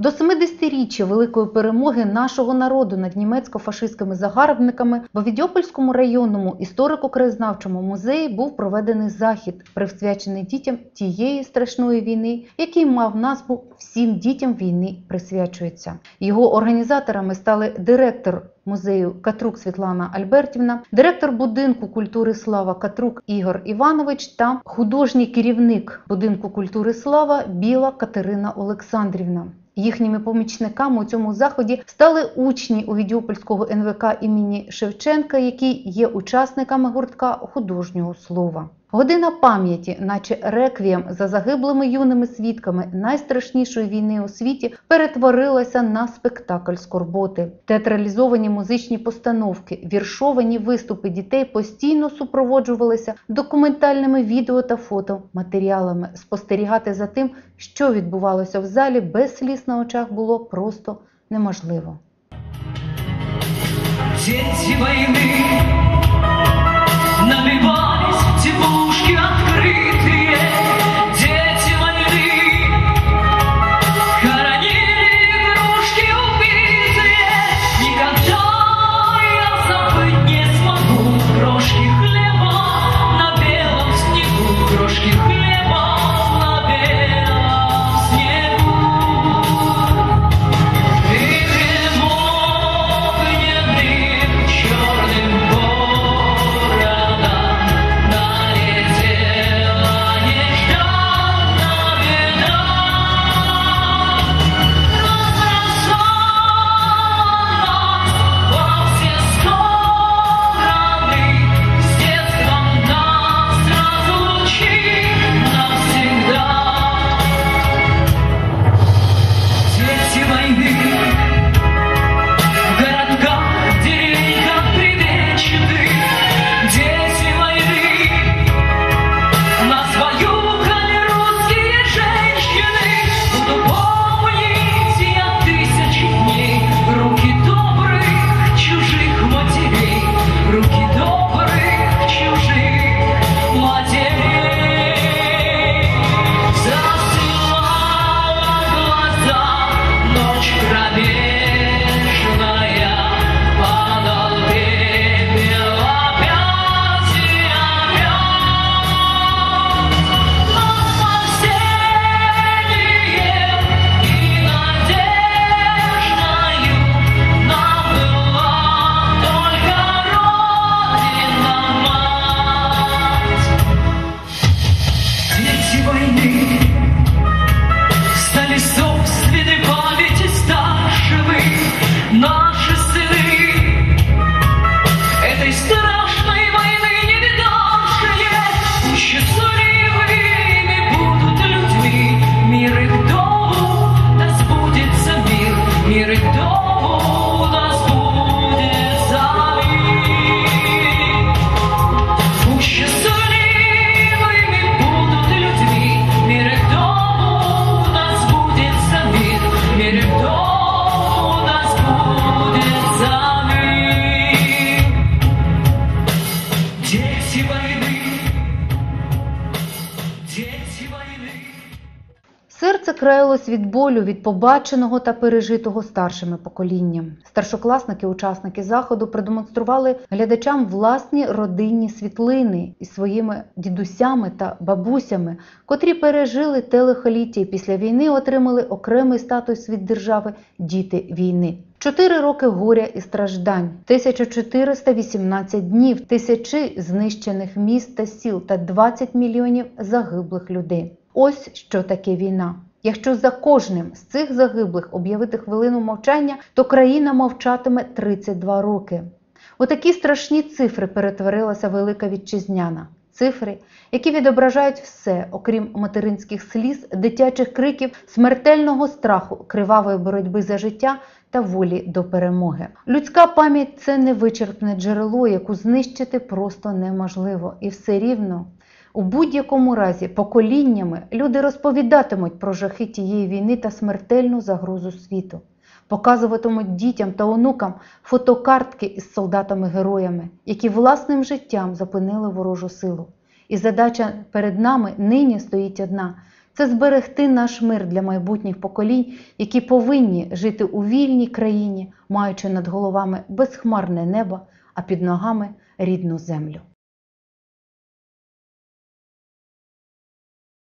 До 70-річчя великої перемоги нашого народу над німецько-фашистськими загарбниками в Авідьопольському районному історико-краєзнавчому музеї був проведений захід, присвячений дітям тієї страшної війни, який мав назву Всім дітям війни присвячується. Його організаторами стали директор музею Катрук Світлана Альбертівна, директор будинку культури Слава Катрук Ігор Іванович та художній керівник будинку культури Слава Біла Катерина Олександрівна. Їхніми помічниками у цьому заході стали учні Овідіопольського НВК імені Шевченка, які є учасниками гуртка художнього слова. Година пам'яті, наче реквієм за загиблими юними свідками найстрашнішої війни у світі, перетворилася на спектакль скорботи. Театралізовані музичні постановки, віршовані виступи дітей постійно супроводжувалися документальними відео та фотоматеріалами. Спостерігати за тим, що відбувалося в залі, без сліз на очах було просто неможливо. Дети войны Серце від болю від побаченого та пережитого старшими поколінням. Старшокласники, учасники заходу, продемонстрували глядачам власні родинні світлини із своїми дідусями та бабусями, котрі пережили те лихоліття і після війни отримали окремий статус від держави діти війни. Чотири роки горя і страждань, 1418 днів, тисячі знищених міст та сіл та 20 мільйонів загиблих людей. Ось що таке війна. Якщо за кожним з цих загиблих об'явити хвилину мовчання, то країна мовчатиме 32 роки. У такі страшні цифри перетворилася велика вітчизняна. Цифри, які відображають все, окрім материнських сліз, дитячих криків, смертельного страху, кривавої боротьби за життя та волі до перемоги. Людська пам'ять це невичерпне джерело, яку знищити просто неможливо, і все рівно. У будь-якому разі поколіннями люди розповідатимуть про жахи тієї війни та смертельну загрозу світу, показуватимуть дітям та онукам фотокартки із солдатами-героями, які власним життям зупинили ворожу силу. І задача перед нами нині стоїть одна це зберегти наш мир для майбутніх поколінь, які повинні жити у вільній країні, маючи над головами безхмарне небо, а під ногами рідну землю.